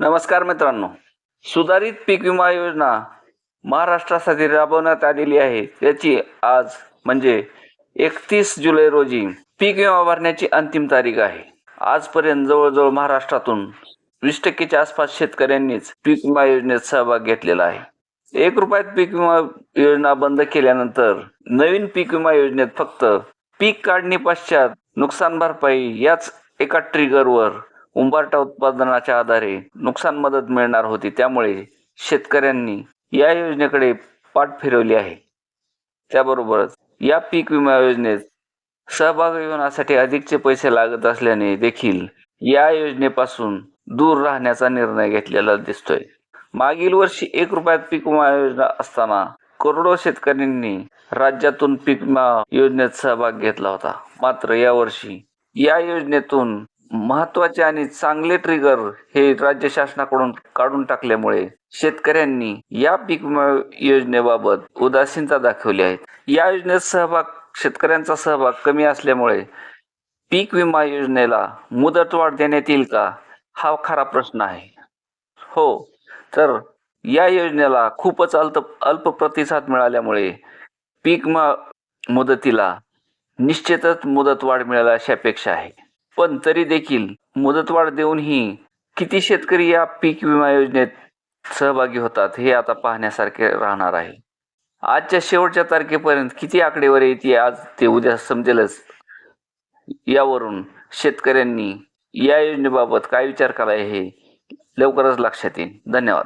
नमस्कार मित्रांनो. सुधारित पीक विमा योजना महाराष्ट्रासाठी राबवण्यात आलेली आहे. त्याची आज म्हणजे एकतीस जुलै रोजी पीक विमा भरण्याची अंतिम तारीख आहे. आजपर्यंत जवळजवळ महाराष्ट्रातून वीस टक्केच्या आसपास शेतकऱ्यांनीच पीक विमा योजनेत सहभाग घेतलेला आहे. एक रुपयात पीक विमा योजना बंद केल्यानंतर नवीन पीक विमा योजनेत फक्त पीक काढणी पश्चात नुकसान भरपाई याच एका ट्रिगरवर उंबरठा उत्पादनाच्या आधारे नुकसान मदत मिळणार होती. त्यामुळे शेतकऱ्यांनी या योजनेकडे पाठ फिरवली आहे. त्याबरोबरच या पीक विमा योजनेत सहभाग होण्यासाठी अधिकचे पैसे लागत असल्याने देखील या योजनेपासून दूर राहण्याचा निर्णय घेतलेला दिसतोय. मागील वर्षी एक रुपयात पीक विमा योजना असताना करोडो शेतकऱ्यांनी राज्यातून पीक विमा योजनेत सहभाग घेतला होता. मात्र यावर्षी या योजनेतून महत्त्वाचे आणि चांगले ट्रिगर हे राज्य शासनाकडून काढून टाकल्यामुळे शेतकऱ्यांनी या पीक विमा योजनेबाबत उदासीनता दाखवली आहे. या योजनेत सहभाग शेतकऱ्यांचा सहभाग कमी असल्यामुळे पीक विमा योजनेला मुदतवाढ देण्यात येईल का हा खरा प्रश्न आहे. हो तर या योजनेला खूपच अल्प अल्प प्रतिसाद मिळाल्यामुळे पीक विमा मुदतीला निश्चितच मुदतवाढ मिळाल अशी अपेक्षा आहे. पण तरी देखील मुदतवाढ देऊनही किती शेतकरी या पीक विमा योजनेत सहभागी होतात हे आता पाहण्यासारखे राहणार आहे. आजच्या शेवटच्या तारखेपर्यंत किती आकडेवारी येते आज ते उद्या समजेलच. यावरून शेतकऱ्यांनी या योजनेबाबत काय विचार करायला हे लवकरच लक्षात येईल. धन्यवाद.